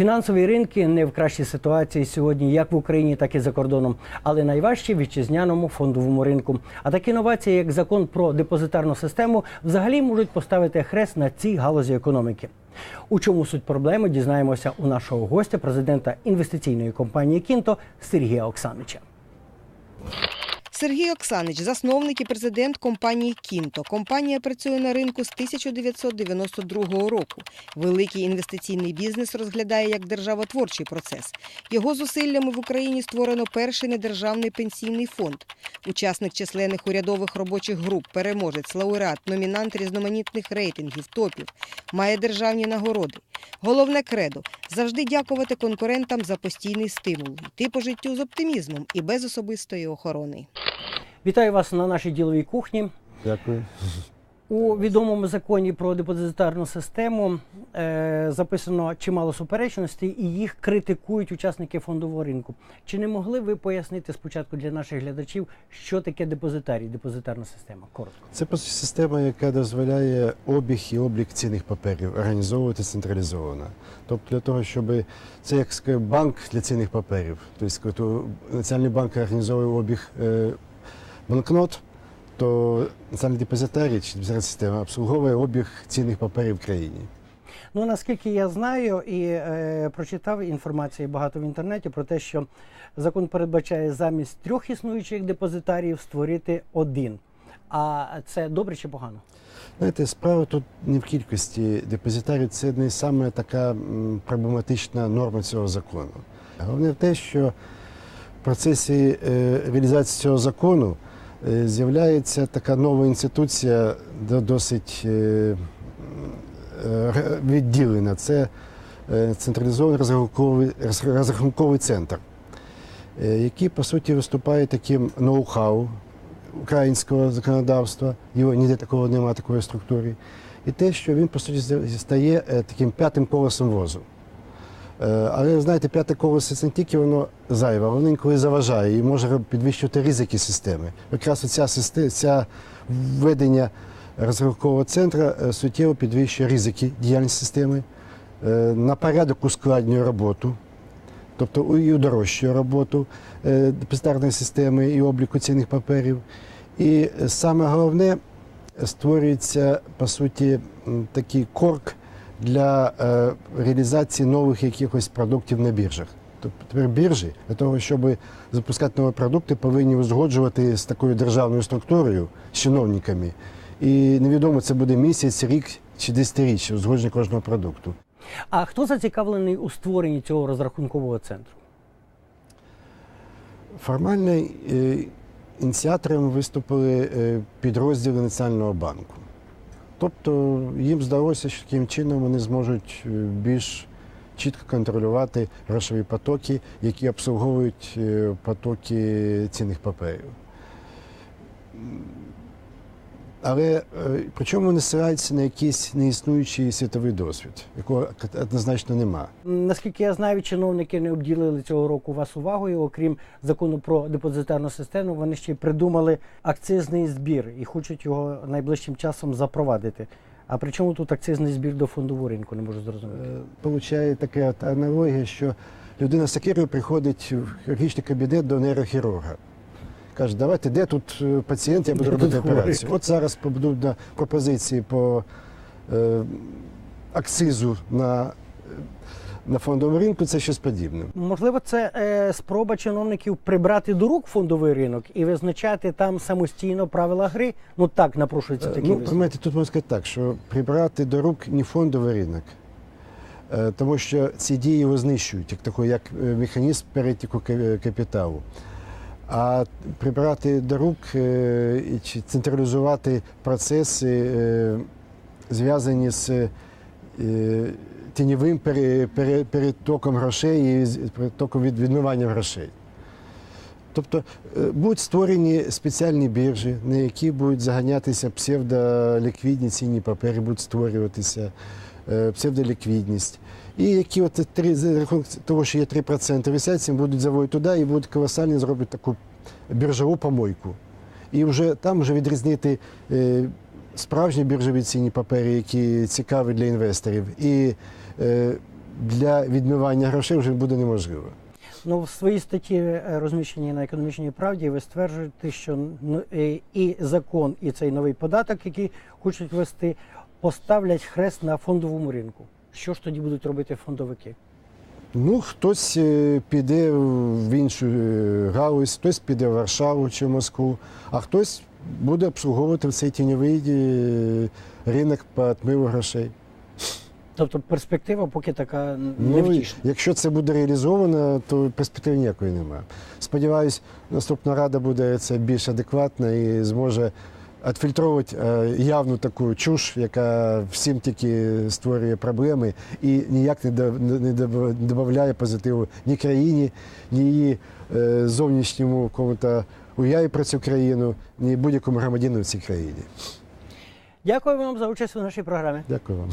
Фінансові ринки не в кращій ситуації сьогодні, як в Україні, так і за кордоном, але найважчі вітчизняному фондовому ринку. А такі новації, як закон про депозитарну систему, взагалі можуть поставити хрест на цій галузі економіки. У чому суть проблеми, дізнаємося у нашого гостя, президента інвестиційної компанії Кінто Сергія Оксанича. Сергій Оксанич, засновник і президент компанії Кінто. Компанія працює на ринку з 1992 року. Великий інвестиційний бізнес розглядає як державотворчий процес. Його зусиллями в Україні створено перший недержавний пенсійний фонд. Учасник численних урядових робочих груп, переможець, лауреат, номінант різноманітних рейтингів, топів, має державні нагороди. Головне кредо завжди дякувати конкурентам за постійний стимул, йти по життю з оптимізмом і без особистої охорони. Вітаю вас на нашій діловій кухні. Дякую. У відомому законі про депозитарну систему е, записано чимало суперечностей, і їх критикують учасники фондового ринку. Чи не могли ви пояснити спочатку для наших глядачів, що таке депозитарій, депозитарна система? Коротко. Це по система, яка дозволяє обіг і облік цінних паперів організовувати централізовано. Тобто для того, щоб це як банк для цінних паперів. Тобто, Національний банк організовує обіг е, банкнот, то Національний депозитарій чи депозитарна система обслуговує обіг цінних паперів в країні. Ну наскільки я знаю і е, прочитав інформації багато в інтернеті про те, що закон передбачає замість трьох існуючих депозитаріїв створити один. А це добре чи погано? Знаєте, справа тут не в кількості депозитарів, це не саме така проблематична норма цього закону. Головне в те, що в процесі е, реалізації цього закону з'являється така нова інституція, до- досить е, е, відділена. Це е, централізований розрахунковий, розрахунковий центр, е, який по суті виступає таким ноу-хау українського законодавства, його ніде такого немає, такої структури. І те, що він, по суті, стає е, таким п'ятим колесом возу. Е, Але знаєте, п'яте колесо це не тільки воно зайве, воно інколи заважає і може підвищувати ризики системи. Якраз ця, ця введення розрахункового центру е, суттєво підвищує ризики діяльності системи, е, на порядок ускладнює роботу, тобто і удорожчує роботу депозитарної системи і обліку цінних паперів. І саме головне, створюється по суті такий корк для е, реалізації нових якихось продуктів на біржах. Тобто тепер біржі для того, щоб запускати нові продукти, повинні узгоджувати з такою державною структурою, з чиновниками. І невідомо, це буде місяць, рік чи десятиріччя узгодження кожного продукту. А хто зацікавлений у створенні цього розрахункового центру? Формально е, ініціаторами виступили е, підрозділи Національного банку. Тобто їм здалося, що таким чином вони зможуть е, більш чітко контролювати грошові потоки, які обслуговують е, потоки цінних паперів. Але е, причому вони ссилаються на якийсь неіснуючий світовий досвід, якого однозначно нема. Наскільки я знаю, чиновники не обділили цього року вас увагою. Окрім закону про депозитарну систему, вони ще й придумали акцизний збір і хочуть його найближчим часом запровадити. А при чому тут акцизний збір до фондового ринку? Не можу зрозуміти. Е, Получає така аналогія, що людина з сакирою приходить в хірургічний кабінет до нейрохірурга. Каже, давайте, де тут е, пацієнт, я буду робити операцію. От зараз побудуть на пропозиції по е, акцизу на, е, на фондовому ринку, це щось подібне. Можливо, це е, спроба чиновників прибрати до рук фондовий ринок і визначати там самостійно правила гри. Ну так напрошується Е, такі Ну, висновки. розумієте, тут можна сказати так, що прибрати до рук не фондовий ринок, е, тому що ці дії його знищують, як такий, як е, механізм перетіку капіталу. А прибрати до рук е, чи централізувати процеси, е, зв'язані з е, тіньовим пере- пере- перетоком грошей і перетоком від- відмивання грошей. Тобто будуть створені спеціальні біржі, на які будуть заганятися псевдоліквідні цінні папери, будуть створюватися псевдоліквідність. І які от три за рахунок того, що є 3% висять, будуть заводити туди і будуть колосально зроблять таку біржову помойку. І вже там вже відрізнити е, справжні біржові цінні папери, які цікаві для інвесторів, і е, для відмивання грошей вже буде неможливо. Ну, в своїй статті е, розміщеній на економічній правді ви стверджуєте, що і закон, і цей новий податок, який хочуть ввести, поставлять хрест на фондовому ринку. Що ж тоді будуть робити фондовики? Ну, хтось е, піде в іншу е, галузь, хтось піде в Варшаву чи в Москву, а хтось буде обслуговувати цей тіньовий е, ринок по отмиву грошей. Тобто перспектива поки така Ну, і якщо це буде реалізовано, то перспективи ніякої немає. Сподіваюсь, наступна рада буде це більш адекватна і зможе відфільтровувати е, явну таку чуш, яка всім тільки створює проблеми і ніяк не додає позитиву ні країні, ні її е, зовнішньому кому-то уяві про цю країну, ні будь-якому громадянину в цій країні. Дякую вам за участь у нашій програмі. Дякую вам.